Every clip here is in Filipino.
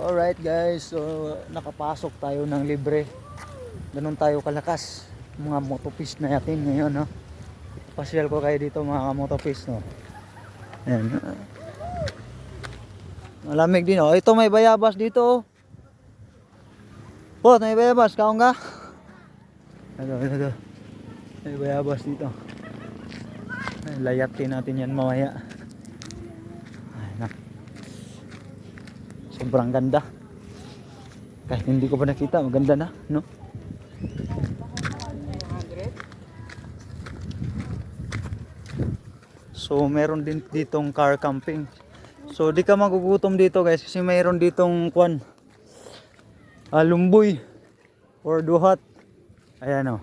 Alright guys, so nakapasok tayo ng libre. Ganun tayo kalakas. Mga motopist na natin ngayon, no? Pasyal ko kayo dito mga motopist, no? Ayan. Malamig din, oh. Ito may bayabas dito, oh. Oh, may bayabas. Kaon ka? Ito, ito, ito. May bayabas dito. Ay, Layatin natin yan mamaya. Ay, nak. Sobrang ganda. Kahit hindi ko pa nakita, maganda na, no? So, meron din ditong car camping. So, di ka magugutom dito guys kasi mayroon ditong kwan. Ah, lumboy or duhat. Ayan o.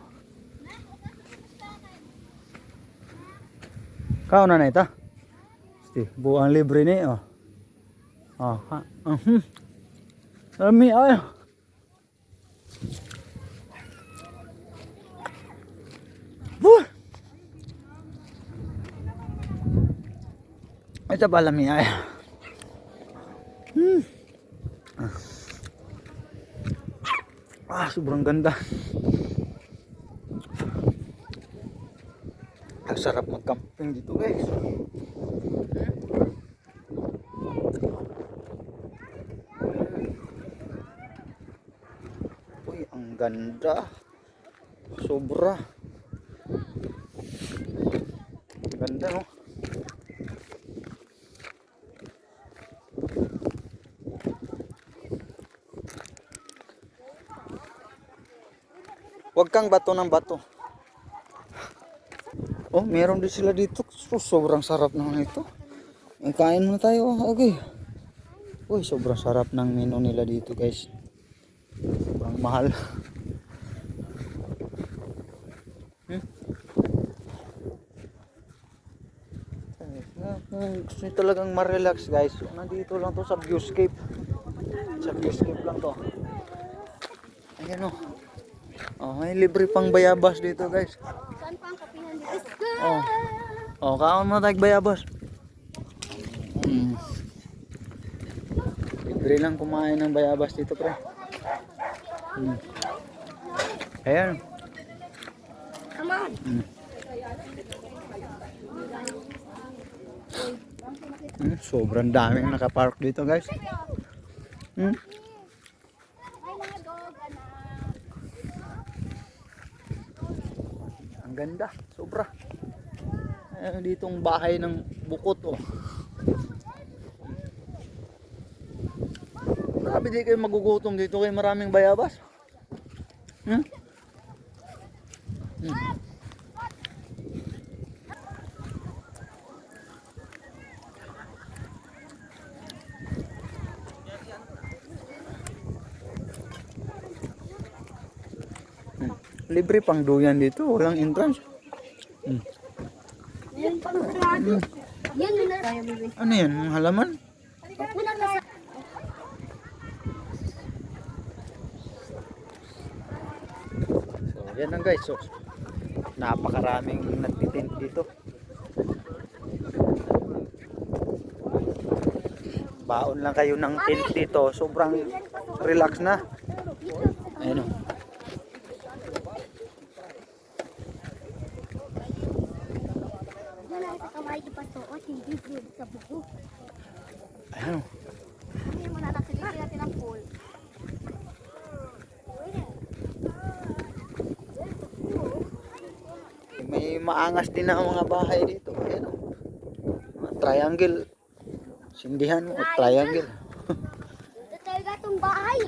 Kao na na. Sti, buang libre ni oh. Oh, ha. Mhm. Dami ay. Buh. Ito pala mi ay. Hmm. Ah, sobrang ganda. Ang sarap mag-camping dito, guys. Uy, ang ganda. Sobra. Ganda, no? Huwag kang bato ng bato. Oh, meron din sila dito. So, sobrang sarap naman ito. Eh, kain muna tayo. Okay. Uy, sobrang sarap ng menu nila dito, guys. Sobrang mahal. Hmm? Eh, na- Kung gusto nyo talagang ma-relax, guys, nandito lang to sa viewscape. Sa viewscape lang to. Ayan o. Oh, may libre pang bayabas dito, guys. Saan pa ang kapihan dito? Oh. Oh, kaon mo tag bayabas. Mm. Libre lang kumain ng bayabas dito, pre. Mm. Ayan. Come on! Mm. Mm, sobrang daming nakapark dito, guys. Mm. Anak. Ang ganda, sobra. Ayan ditong bahay ng bukot, oh. Grabe di kayo magugutom dito kay maraming bayabas. Hmm? Hmm. Libre pang duyan dito, walang entrance. Hmm. Yan pang sarado. Yan na. Ano yan? Ang halaman? Sa... So, yan lang guys. So, napakaraming nagtitint dito. Baon lang kayo ng tent dito. Sobrang relax na. Ayun o. Yan ang sa kamay di pasuot, hindi good sa buko. Ayun o. Hindi mo na nakiliti natin ang pool. May maangas din na mga bahay dito. Ayun o. Mga Triangle. Sindihan mo. Triangle. Ito talaga itong bahay.